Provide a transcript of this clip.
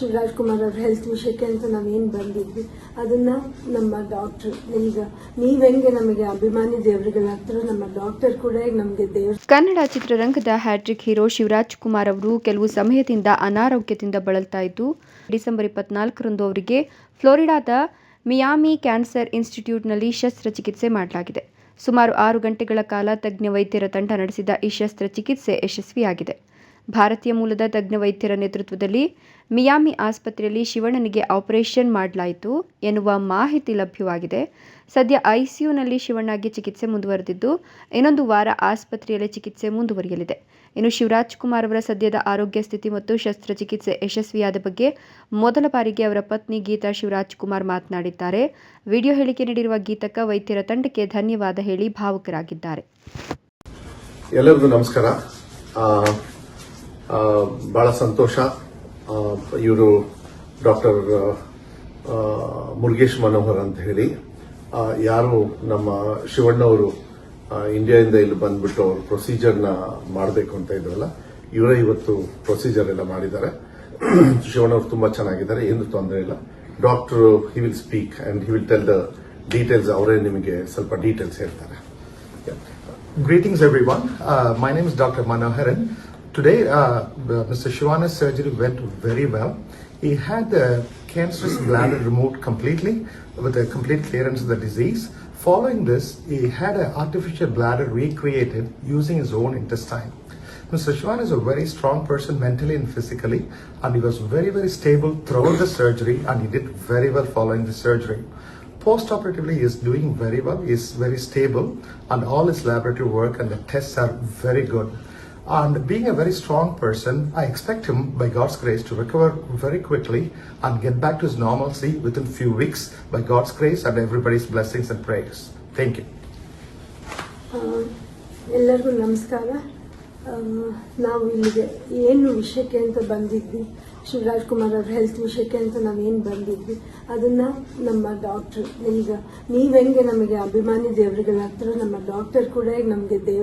ಶಿವರಾಜ್ ಕುಮಾರ್ ಅವ್ರ ಹೆಲ್ತ್ ವಿಷಯಕ್ಕೆ ಅಂತ ನಾವೇನು ಬಂದಿದ್ವಿ? ಅದನ್ನ ನಮ್ಮ ಡಾಕ್ಟರ್ ಈಗ ನೀವ್ ಹೆಂಗೆ ನಮಗೆ ಅಭಿಮಾನಿ ದೇವರುಗಳಾಗ್ತಾರೋ ನಮ್ಮ ಡಾಕ್ಟರ್ ಕೂಡ ನಮಗೆ ದೇವ್ರ ಕನ್ನಡ ಚಿತ್ರರಂಗದ ಹ್ಯಾಟ್ರಿಕ್ ಹೀರೋ ಶಿವರಾಜ್ ಕುಮಾರ್ ಅವರು ಕೆಲವು ಸಮಯದಿಂದ ಅನಾರೋಗ್ಯದಿಂದ ಬಳಲ್ತಾ ಇದ್ದು, ಡಿಸೆಂಬರ್ ಇಪ್ಪತ್ನಾಲ್ಕರಂದು ಅವರಿಗೆ ಫ್ಲೋರಿಡಾದ ಮಿಯಾಮಿ ಕ್ಯಾನ್ಸರ್ ಇನ್ಸ್ಟಿಟ್ಯೂಟ್ನಲ್ಲಿ ಶಸ್ತ್ರಚಿಕಿತ್ಸೆ ಮಾಡಲಾಗಿದೆ. ಸುಮಾರು ಆರು ಗಂಟೆಗಳ ಕಾಲ ತಜ್ಞ ವೈದ್ಯರ ತಂಡ ನಡೆಸಿದ ಈ ಶಸ್ತ್ರಚಿಕಿತ್ಸೆ ಯಶಸ್ವಿಯಾಗಿದೆ. ಭಾರತೀಯ ಮೂಲದ ತಜ್ಞ ವೈದ್ಯರ ನೇತೃತ್ವದಲ್ಲಿ ಮಿಯಾಮಿ ಆಸ್ಪತ್ರೆಯಲ್ಲಿ ಶಿವಣ್ಣನಿಗೆ ಆಪರೇಷನ್ ಮಾಡಲಾಯಿತು ಎನ್ನುವ ಮಾಹಿತಿ ಲಭ್ಯವಾಗಿದೆ. ಸದ್ಯ ಐಸಿಯುನಲ್ಲಿ ಶಿವಣ್ಣಗೆ ಚಿಕಿತ್ಸೆ ಮುಂದುವರೆದಿದ್ದು, ಇನ್ನೊಂದು ವಾರ ಆಸ್ಪತ್ರೆಯಲ್ಲಿ ಚಿಕಿತ್ಸೆ ಮುಂದುವರಿಯಲಿದೆ. ಇನ್ನು ಶಿವರಾಜ್ ಕುಮಾರ್ ಅವರ ಸದ್ಯದ ಆರೋಗ್ಯ ಸ್ಥಿತಿ ಮತ್ತು ಶಸ್ತ್ರಚಿಕಿತ್ಸೆ ಯಶಸ್ವಿಯಾದ ಬಗ್ಗೆ ಮೊದಲ ಬಾರಿಗೆ ಅವರ ಪತ್ನಿ ಗೀತಾ ಶಿವರಾಜ್ ಕುಮಾರ್ ಮಾತನಾಡಿದ್ದಾರೆ. ವಿಡಿಯೋ ಹೇಳಿಕೆ ನೀಡಿರುವ ಗೀತಕ್ಕ ವೈದ್ಯರ ತಂಡಕ್ಕೆ ಧನ್ಯವಾದ ಹೇಳಿ ಭಾವುಕರಾಗಿದ್ದಾರೆ. ಎಲ್ಲರಿಗೂ ನಮಸ್ಕಾರ. ಬಹಳ ಸಂತೋಷ. ಇವರು ಡಾಕ್ಟರ್ ಮುರುಗೇಶ್ ಮನೋಹರ್ ಅಂತ ಹೇಳಿ. ಯಾರು ನಮ್ಮ ಶಿವಣ್ಣವರು ಇಂಡಿಯಾ ಇಂಡಿಯಾದಿಂದ ಇಲ್ಲಿ ಬಂದ್ಬಿಟ್ಟು ಅವರು ಪ್ರೊಸೀಜರ್ನ ಮಾಡಬೇಕು ಅಂತ ಇದ್ರಲ್ಲ ಇವರೇ ಇವತ್ತು ಪ್ರೊಸೀಜರ್ ಎಲ್ಲ ಮಾಡಿದ್ದಾರೆ. ಶಿವಣ್ಣವ್ರು ತುಂಬಾ ಚೆನ್ನಾಗಿದ್ದಾರೆ ಏನು ತೊಂದರೆ ಇಲ್ಲ. Doctor he will speak and he will tell the details ಅವರೇ ನಿಮಗೆ ಸ್ವಲ್ಪ ಡೀಟೇಲ್ಸ್ ಹೇಳ್ತಾರೆ. Greetings everyone. Uh, my name is doctor Manoharan. Today, uh, Mr. Shivana's surgery went very well. He had the cancerous bladder removed completely with a complete clearance of the disease. Following this, he had an artificial bladder recreated using his own intestine. Mr. Shivan is a very strong person mentally and physically, and he was very, very stable throughout the surgery, and he did very well following the surgery. Post-operatively, he is doing very well. He is very stable, and all his laboratory work and the tests are very good. And being a very strong person, I expect him, by God's grace, to recover very quickly and get back to his normalcy within few weeks, by God's grace and everybody's blessings and prayers. Thank you. ಎಲ್ಲರಿಗೂ ನಮಸ್ಕಾರ ನಾವು ಇಲ್ಲಿಗೆ ಏನು ವಿಷಯಕ್ಕೆ ಅಂತ ಬಂದಿದ್ವಿ ಶಿವರಾಜ್ ಕುಮಾರ್ ಅವ್ರ health ವಿಷಯಕ್ಕೆ ಅಂತ ನಾವೇನು ಬಂದಿದ್ವಿ ಅದನ್ನ ನಮ್ಮ ಡಾಕ್ಟರ್ ಈಗ ನೀವು ಹೆಂಗೆ ನಮಗೆ ಅಭಿಮಾನಿ ದೇವರುಗಳಾಗ್ತಾರೋ ನಮ್ಮ ಡಾಕ್ಟರ್ ಕೂಡ ನಮಗೆ ದೇವ್ರ